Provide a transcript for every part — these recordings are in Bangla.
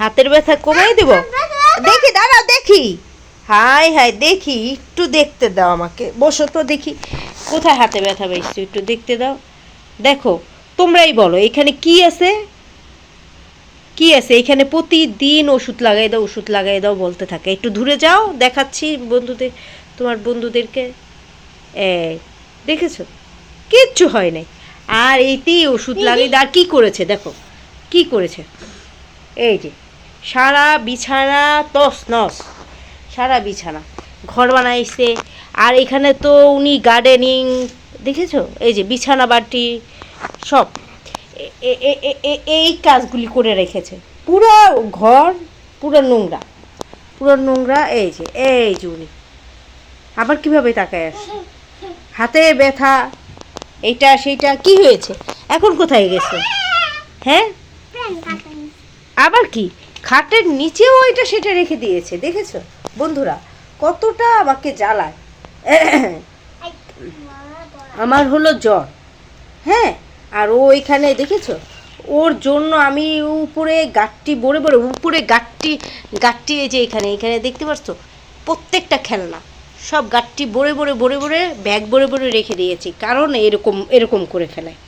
হাতের ব্যথা কমাই দেব? দেখি দাঁড়াও দেখি। হাই হাই দেখি একটু দেখতে দাও আমাকে। বসো তো দেখি কোথায় হাতে ব্যথা পেয়েছ একটু দেখতে দাও। দেখো তোমরাই বলো এখানে কি আছে? কি আছে? এখানে প্রতিদিন ওষুধ লাগাই দাও ওষুধ লাগাই দাও বলতে থাকে। একটু দূরে যাও দেখাচ্ছি বন্ধুদের তোমার বন্ধুদেরকে। এই দেখেছ? কিচ্ছু হয় নাই। আর এইতেই ওষুধ লাগিয়ে আর কি করেছে? দেখো কি করেছে? এই যে সারা বিছানা তস নস সারা বিছানা। ঘর বানাইছে। আর এখানে তো উনি গার্ডেনিং দেখেছ? এই যে বিছানা, বাটি, সব। এই কাজগুলি করে রেখেছে। পুরো ঘর, পুরো নোংরা। পুরো নোংরা, এই যে এই যে উনি। আবার কীভাবে তাকায় আসে হাতে ব্যথা, এইটা, সেইটা, কি হয়েছে? এখন কোথায় গেছে? হ্যাঁ? কি? খাটের নিচেও এটা সেটা রেখে দিয়েছে, দেখেছ? বন্ধুরা, কতটা আমাকে জ্বালায়। আমার হলো জ্বর হ্যাঁ? আর ও এখানে, দেখেছ? ওর জন্য আমি উপরে গাঠটি বড়ে বড়ে, উপরে গাঠটি গাঠটি এই যে এখানে এখানে দেখতে পাচ্ছ? প্রত্যেকটা খেলনা, সব গাঠটি বড়ে বড়ে বড়ে বড়ে, ব্যাগ বড়ে বড়ে রেখে দিয়েছি, কারণ এরকম এরকম করে ফেলায়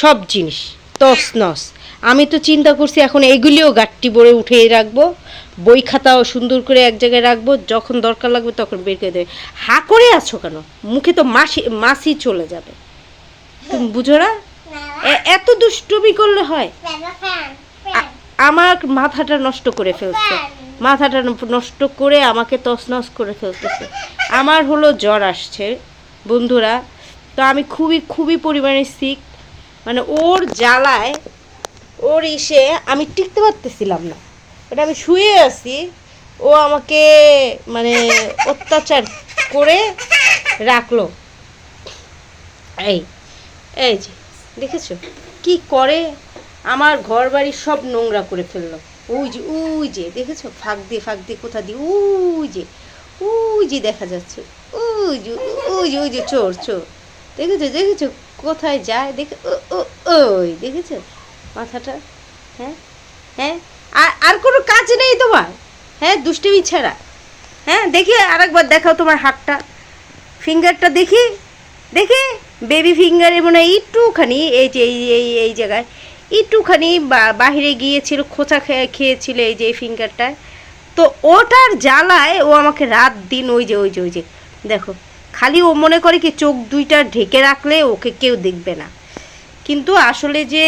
সব জিনিস তস নস আমি তো চিন্তা করছি এখন এগুলিও গাঠটি বড়ে উঠে রাখব বই খাতাও সুন্দর করে এক জায়গায় রাখব যখন দরকার লাগবে তখন বের করে দেবে। হা করে আছো কেন? মুখে তো মাসি মাসি চলে যাবে। তুমি বুঝো না? এত দুষ্টুমি করলে হয়। আমার মাথাটা নষ্ট করে ফেলছে। মাথাটা নষ্ট করে আমাকে তছনছ করে ফেলতেছে। আমার হলো জ্বর আসছে বন্ধুরা। তো আমি খুবই খুবই পরিমাণে সিক মানে ওর জ্বালায় ওর ইসে আমি টিকতে পারতেছিলাম না। এটা আমি শুয়ে আছি, ও আমাকে মানে অত্যাচার করে রাখল। এই এই যে, দেখেছ? কি করে? আমার ঘর বাড়ি সব নোংরা করে ফেলল। ওই যে ওই যে, দেখেছ? ফাঁক দিয়ে ফাঁক দিয়ে, কোথা দিয়ে, ওই যে ওই যে দেখা যাচ্ছে। ওই যে ওই যে ওই যে, চোর চোর। দেখেছ দেখেছ? কোথায় যায়? দেখে ওই, দেখেছ? মাথাটা হ্যাঁ? হ্যাঁ? আর আর কোনো কাজ নেই তোমার? হ্যাঁ দুষ্টুমি ছাড়া। হ্যাঁ দেখি আরেকবার দেখাও তোমার হাতটা। ফিঙ্গারটা দেখি। দেখি? বেবি ফিঙ্গারে মনে হয় একটুখানি এই যে, এই এই এই জায়গায় একটুখানি বাহিরে গিয়েছিল, খোঁচা খেয়ে খেয়েছিল এই যে, এই তো ওটার জ্বালায় ও আমাকে রাত দিন ওই যে ওই যে ওই যে, দেখো। খালি ও মনে করে কি চোখ দুইটা ঢেকে রাখলে ওকে কেউ দেখবে না। কিন্তু আসলে যে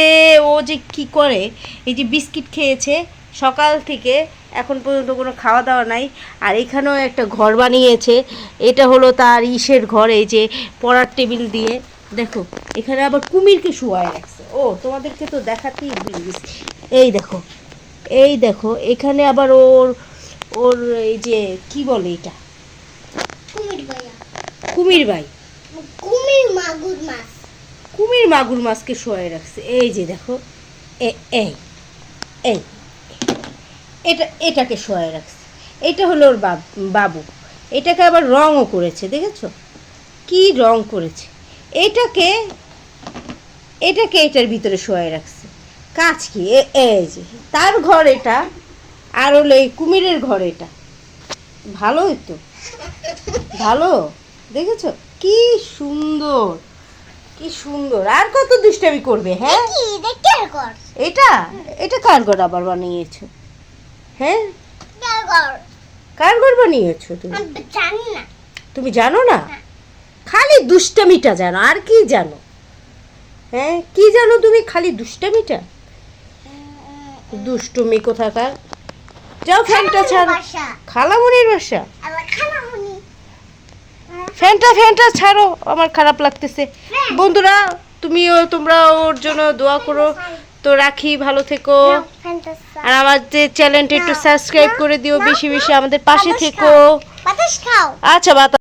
ও যে কি করে এই যে বিস্কিট খেয়েছে সকাল থেকে এখন পর্যন্ত কোনো খাওয়া দাওয়া নাই। আর এখানেও একটা ঘর বানিয়েছে এটা হলো তার ইসের ঘর এই যে পড়ার টেবিল দিয়ে। দেখো এখানে আবার কুমিরকে শুয়ায় রাখছে। ও তোমাদেরকে তো দেখাতেই ভুলে গেছি। এই দেখো এই দেখো এখানে আবার ওর ওর এই যে কি বলে এটা? কুমির ভাইয়া। কুমির ভাই। কুমির মাগুর মাছ। কুমির মাগুর মাছকে শোয়াই রাখছে। এই যে দেখো এই এই, এটা, এটাকে শোয়াই রাখছে। এটা হলো ওর বাব- এটাকে আবার রঙও করেছে, দেখেছ? কি রং করেছে? এটাকে এটাকে এটার ভিতরে শোয়াই রাখছে। কাজ কি? এই যে, তার ঘর এটা, আর হলো এই কুমিরের ঘর এটা। ভালোই তো, ভালো, দেখেছ? কি সুন্দর। কি সুন্দর। আর কত দুষ্টামি করবে হ্যাঁ? কি? দেখে কর এটা? এটা কার ঘর আবার বানিয়েছো? হ্যাঁ? কর ঘর? বানিয়েছো তুমি? আমি তো জানি না। তুমি জানো না? খালি দুষ্টামিটা জানো আর কি জানো? হ্যাঁ? কি জানো তুমি খালি দুষ্টামিটা? দুষ্টুমি কোথাকার? যাও ফ্যানটা ছাড়ো। খালামনির বাসা। ফ্যানটা ফ্যানটা ছাড়ো আমার খারাপ লাগতেছে। বন্ধুরা তুমিও তোমরা ওর জন্য দোয়া করো। তো রাখি ভালো থেকো। আর আর আমাদের চ্যানেলটা একটু সাবস্ক্রাইব করে দিও বেশি বেশি আমাদের পাশে থেকো। আচ্ছা বাতা